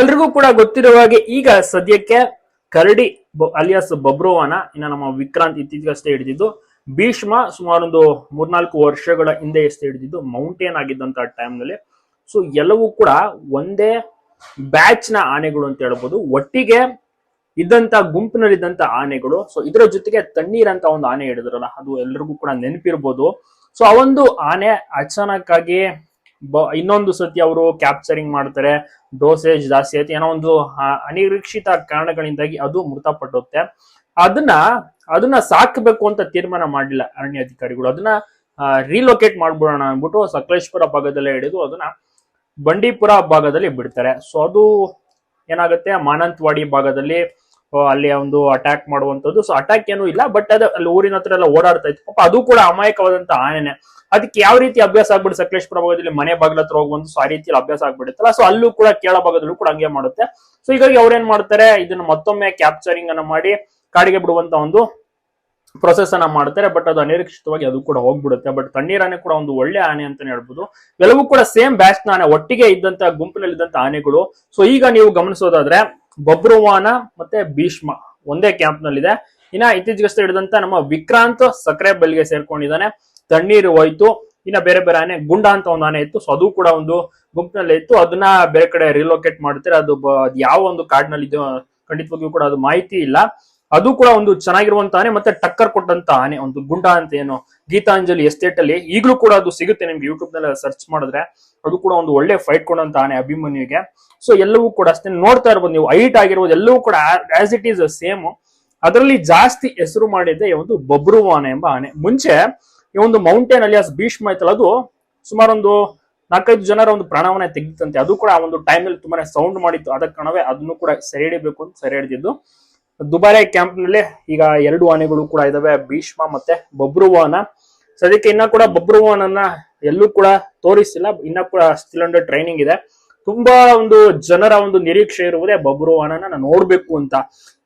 ಎಲ್ರಿಗೂ ಕೂಡ ಗೊತ್ತಿರುವ ಹಾಗೆ ಈಗ ಸದ್ಯಕ್ಕೆ ಕರಡಿ ಅಲಿಯಾಸ್ ಬಬ್ರೋವನ, ಇನ್ನು ನಮ್ಮ ವಿಕ್ರಾಂತ್ ಇತ್ತೀಚೆಗಷ್ಟೇ ಹಿಡಿದಿದ್ದು, ಭೀಷ್ಮ ಸುಮಾರೊಂದು ಮೂರ್ನಾಲ್ಕು ವರ್ಷಗಳ ಹಿಂದೆ ಎಷ್ಟೇ ಹಿಡಿದಿದ್ದು, ಮೌಂಟೇನ್ ಆಗಿದ್ದಂತ ಟೈಮ್ನಲ್ಲಿ ಸೊ ಎಲ್ಲವೂ ಕೂಡ ಒಂದೇ ಬ್ಯಾಚ್ನ ಆನೆಗಳು ಅಂತ ಹೇಳ್ಬೋದು. ಒಟ್ಟಿಗೆ ಇದ್ದಂತ ಗುಂಪಿನಲ್ಲಿದ್ದಂತ ಆನೆಗಳು. ಸೊ ಇದರ ಜೊತೆಗೆ ತಣ್ಣೀರ್ ಅಂತ ಒಂದು ಆನೆ ಹಿಡಿದ್ರಲ್ಲ, ಅದು ಎಲ್ರಿಗೂ ಕೂಡ ನೆನಪಿರ್ಬೋದು. ಸೊ ಆ ಒಂದು ಆನೆ ಅಚಾನಕ್ ಆಗಿ ಇನ್ನೊಂದು ಸತಿ ಅವರು ಕ್ಯಾಪ್ಚರಿಂಗ್ ಮಾಡ್ತಾರೆ ಡೋಸೇಜ್ ಜಾಸ್ತಿ ಆಯ್ತು. ಏನೋ ಒಂದು ಅನಿರೀಕ್ಷಿತ ಕಾರಣಗಳಿಂದಾಗಿ ಅದು ಮೃತಪಟ್ಟುತ್ತೆ. ಅದನ್ನ ಅದನ್ನ ಸಾಕಬೇಕು ಅಂತ ತೀರ್ಮಾನ ಮಾಡಲಿಲ್ಲ ಅರಣ್ಯ ಅಧಿಕಾರಿಗಳು. ಅದನ್ನ ರೀಲೊಕೇಟ್ ಮಾಡ್ಬಿಡೋಣ ಅಂದ್ಬಿಟ್ಟು ಸಕಲೇಶ್ಪುರ ಭಾಗದಲ್ಲೇ ಹಿಡಿದು ಅದನ್ನ ಬಂಡೀಪುರ ಭಾಗದಲ್ಲಿ ಬಿಡ್ತಾರೆ. ಸೊ ಅದು ಏನಾಗುತ್ತೆ? ಮಾನಂತವಾಡಿ ಭಾಗದಲ್ಲಿ ಅಲ್ಲಿ ಒಂದು ಅಟ್ಯಾಕ್ ಮಾಡುವಂಥದ್ದು. ಸೊ ಅಟ್ಯಾಕ್ ಏನೂ ಇಲ್ಲ ಬಟ್ ಅದು ಅಲ್ಲಿ ಊರಿನ ಹತ್ರ ಎಲ್ಲ ಓಡಾಡ್ತಾ ಇತ್ತು. ಪಾಪ ಅದು ಕೂಡ ಅಮಾಯಕವಾದಂತ ಆನೆನೆ. ಅದಕ್ಕೆ ಯಾವ ರೀತಿ ಅಭ್ಯಾಸ ಆಗ್ಬಿಡುತ್ತೆ? ಸಕಲೇಶ್ಪುರ ಭಾಗದಲ್ಲಿ ಮನೆ ಬಾಗಿಲ ಹತ್ರ ಹೋಗುವಂತ ಸೊ ಆ ರೀತಿಯಲ್ಲಿ ಅಭ್ಯಾಸ ಆಗ್ಬಿಡುತ್ತಲ್ಲ. ಸೊ ಅಲ್ಲೂ ಕೂಡ ಕೇಳ ಭಾಗದಲ್ಲೂ ಕೂಡ ಹಂಗೆ ಮಾಡುತ್ತೆ. ಸೊ ಹೀಗಾಗಿ ಅವ್ರೇನ್ ಮಾಡ್ತಾರೆ? ಇದನ್ನ ಮತ್ತೊಮ್ಮೆ ಕ್ಯಾಪ್ಚರಿಂಗ್ ಅನ್ನ ಮಾಡಿ ಕಾಡಿಗೆ ಬಿಡುವಂತ ಒಂದು ಪ್ರೊಸೆಸ್ ಅನ್ನ ಮಾಡ್ತಾರೆ. ಬಟ್ ಅದು ಅನಿರೀಕ್ಷಿತವಾಗಿ ಅದು ಕೂಡ ಹೋಗ್ಬಿಡುತ್ತೆ. ಬಟ್ ತಣ್ಣೀರಾನೆ ಕೂಡ ಒಂದು ಒಳ್ಳೆ ಆನೆ ಅಂತಾನೆ ಹೇಳ್ಬೋದು. ಎಲ್ಲವೂ ಕೂಡ ಸೇಮ್ ಬ್ಯಾಚ್ ಆನೆ, ಒಟ್ಟಿಗೆ ಇದ್ದಂತ ಗುಂಪಿನಲ್ಲಿ ಇದ್ದಂತ ಆನೆಗಳು. ಸೊ ಈಗ ನೀವು ಗಮನಿಸೋದಾದ್ರೆ ಬಬ್ರುವಾನ ಮತ್ತೆ ಭೀಷ್ಮ ಒಂದೇ ಕ್ಯಾಂಪ್ ನಲ್ಲಿದೆ. ಇನ್ನ ಇತ್ತೀಚೆಗಷ್ಟೇ ಹಿಡಿದಂತ ನಮ್ಮ ವಿಕ್ರಾಂತ್ ಸಕ್ಕರೆ ಬೆಲ್ಗೆ ಸೇರ್ಕೊಂಡಿದ್ದಾನೆ. ತಣ್ಣೀರು ಹೋಯ್ತು. ಇನ್ನ ಬೇರೆ ಬೇರೆ ಆನೆ, ಗುಂಡ ಅಂತ ಒಂದು ಆನೆ ಇತ್ತು. ಸೊ ಅದು ಕೂಡ ಒಂದು ಗುಂಪಿನಲ್ಲಿ ಇತ್ತು. ಅದನ್ನ ಬೇರೆ ಕಡೆ ರಿಲೋಕೇಟ್ ಮಾಡ್ತಾರೆ, ಅದು ಯಾವ ಒಂದು ಕಾಡಿನಲ್ಲಿ ಇದೆಯೋ ಖಂಡಿತವಾಗಿಯೂ ಕೂಡ ಅದು ಮಾಹಿತಿ ಇಲ್ಲ. ಅದು ಕೂಡ ಒಂದು ಚೆನ್ನಾಗಿರುವಂತ ಆನೆ, ಮತ್ತೆ ಟಕ್ಕರ್ ಕೊಟ್ಟಂತ ಆನೆ, ಒಂದು ಗುಂಡ ಅಂತ ಏನು, ಗೀತಾಂಜಲಿ ಎಸ್ಟೇಟ್ ಅಲ್ಲಿ. ಈಗಲೂ ಕೂಡ ಅದು ಸಿಗುತ್ತೆ ನಿಮ್ಗೆ ಯೂಟ್ಯೂಬ್ನಲ್ಲಿ ಸರ್ಚ್ ಮಾಡಿದ್ರೆ. ಅದು ಕೂಡ ಒಂದು ಒಳ್ಳೆ ಫೈಟ್ ಕೊಡಂತ ಆನೆ ಅಭಿಮನ್ಯುಗೆ. ಸೊ ಎಲ್ಲವೂ ಕೂಡ ಅಷ್ಟೇ. ನೋಡ್ತಾ ಇರ್ಬೋದು ನೀವು ಹೈಟ್ ಆಗಿರ್ಬೋದು, ಎಲ್ಲವೂ ಕೂಡ ಆಸ್ ಇಟ್ ಈಸ್ ಸೇಮ್ ಅದರಲ್ಲಿ ಜಾಸ್ತಿ ಹೆಸರು ಮಾಡಿದ್ದೆ ಒಂದು ಆನೆ ಎಂಬ ಆನೆ. ಮುಂಚೆ ಈ ಒಂದು ಮೌಂಟೇನ್ ಅಲಿಯಾಸ್ ಭೀಷ್ಮ ಐತಲ್ಲ ಅದು, ಸುಮಾರೊಂದು ನಾಲ್ಕೈದು ಜನರ ಒಂದು ಪ್ರಾಣವನ್ನ ತೆಗಿತಂತೆ ಅದು ಕೂಡ ಆ ಒಂದು ಟೈಮಲ್ಲಿ ತುಂಬಾನೇ ಸೌಂಡ್ ಮಾಡಿತ್ತು. ಅದಕ್ಕೆ ಕಾರಣವೇ ಅದನ್ನು ಕೂಡ ಸೆರೆ ಹಿಡಿಬೇಕು ಅಂತ ಸೆರೆ ಹಿಡಿದಿದ್ದು. ದುಬಾರೆ ಕ್ಯಾಂಪ್ನಲ್ಲಿ ಈಗ ಎರಡು ಆನೆಗಳು ಕೂಡ ಇದಾವೆ. ಭೀಷ್ಮ ಮತ್ತೆ ಬಬ್ರುವಾನ. ಸದ್ಯಕ್ಕೆ ಇನ್ನ ಕೂಡ ಬಬ್ರುವಾನನ್ನ ಎಲ್ಲೂ ಕೂಡ ತೋರಿಸಿಲ್ಲ ಇನ್ನ ಕೂಡ ಸ್ಟಿಲ್ ಅಂಡರ್ ಟ್ರೈನಿಂಗ್ ಇದೆ. ತುಂಬಾ ಒಂದು ಜನರ ಒಂದು ನಿರೀಕ್ಷೆ ಇರುವುದೇ ಬಬ್ರುವಾನನ ನಾನು ನೋಡ್ಬೇಕು ಅಂತ.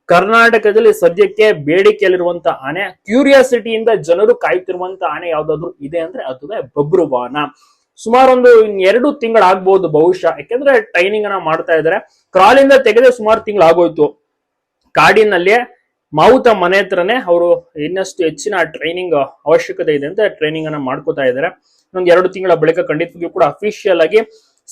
ಕರ್ನಾಟಕದಲ್ಲಿ ಸದ್ಯಕ್ಕೆ ಬೇಡಿಕೆಯಲ್ಲಿರುವಂತ ಆನೆ, ಕ್ಯೂರಿಯಾಸಿಟಿಯಿಂದ ಜನರು ಕಾಯ್ತಿರುವಂತ ಆನೆ ಯಾವ್ದಾದ್ರು ಇದೆ ಅಂದ್ರೆ ಅದುವೇ ಬಬ್ರುವಾನ. ಸುಮಾರು ಒಂದು ಎರಡು ತಿಂಗಳಾಗ್ಬಹುದು ಬಹುಶಃ. ಯಾಕೆಂದ್ರೆ ಟ್ರೈನಿಂಗ್ ಅನ್ನ ಮಾಡ್ತಾ ಇದ್ದಾರೆ ಕ್ರಾಲಿಂದ ತೆಗೆದೇ ಸುಮಾರು ತಿಂಗಳಾಗೋಯ್ತು ಕಾಡಿನಲ್ಲಿ ಮಾವುತ ಮನೆ ಹತ್ರನೇ ಅವರು ಇನ್ನಷ್ಟು ಹೆಚ್ಚಿನ ಟ್ರೈನಿಂಗ್ ಅವಶ್ಯಕತೆ ಇದೆ ಅಂತ ಟ್ರೈನಿಂಗ್ ಅನ್ನ ಮಾಡ್ಕೋತಾ ಇದ್ದಾರೆ ಇನ್ನೊಂದು ಎರಡು ತಿಂಗಳ ಬಳಿಕ ಖಂಡಿತವಾಗಿಯೂ ಕೂಡ ಅಫಿಷಿಯಲ್ ಆಗಿ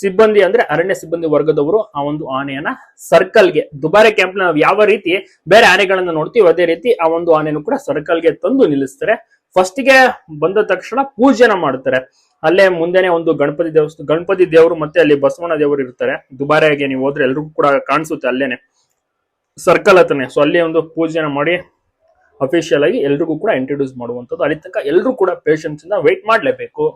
ಸಿಬ್ಬಂದಿ ಅಂದ್ರೆ ಅರಣ್ಯ ಸಿಬ್ಬಂದಿ ವರ್ಗದವರು ಆ ಒಂದು ಆನೆಯನ್ನ ಸರ್ಕಲ್ಗೆ ದುಬಾರೆ ಕ್ಯಾಂಪ್ ನಾವು ಯಾವ ರೀತಿ ಬೇರೆ ಆನೆಗಳನ್ನ ನೋಡ್ತೀವಿ ಅದೇ ರೀತಿ ಆ ಒಂದು ಆನೆಯನ್ನು ಕೂಡ ಸರ್ಕಲ್ಗೆ ತಂದು ನಿಲ್ಲಿಸ್ತಾರೆ. ಫಸ್ಟ್ಗೆ ಬಂದ ತಕ್ಷಣ ಪೂಜೆನ ಮಾಡ್ತಾರೆ. ಅಲ್ಲೇ ಮುಂದೆನೆ ಒಂದು ಗಣಪತಿ ದೇವಸ್ಥಾನ ಗಣಪತಿ ದೇವರು ಮತ್ತೆ ಅಲ್ಲಿ ಬಸವಣ್ಣ ದೇವರು ಇರ್ತಾರೆ. ದುಬಾರೆಗೆ ನೀವು ಹೋದ್ರೆ ಎಲ್ರಿಗೂ ಕೂಡ ಕಾಣಿಸುತ್ತೆ ಅಲ್ಲೇನೆ. ಸರ್ಕಲ್ ಹತ್ರನೇ. ಸೊ ಅಲ್ಲಿ ಒಂದು ಪೂಜೆನ ಮಾಡಿ ಅಫಿಷಿಯಲ್ ಆಗಿ ಎಲ್ರಿಗೂ ಕೂಡ ಇಂಟ್ರೊಡ್ಯೂಸ್ ಮಾಡುವಂಥದ್ದು. ಅಲ್ಲಿ ತನಕ ಎಲ್ಲರೂ ಕೂಡ ಪೇಷನ್ಸ್ ಇಂದ ವೆಯ್ಟ್ ಮಾಡಲೇಬೇಕು.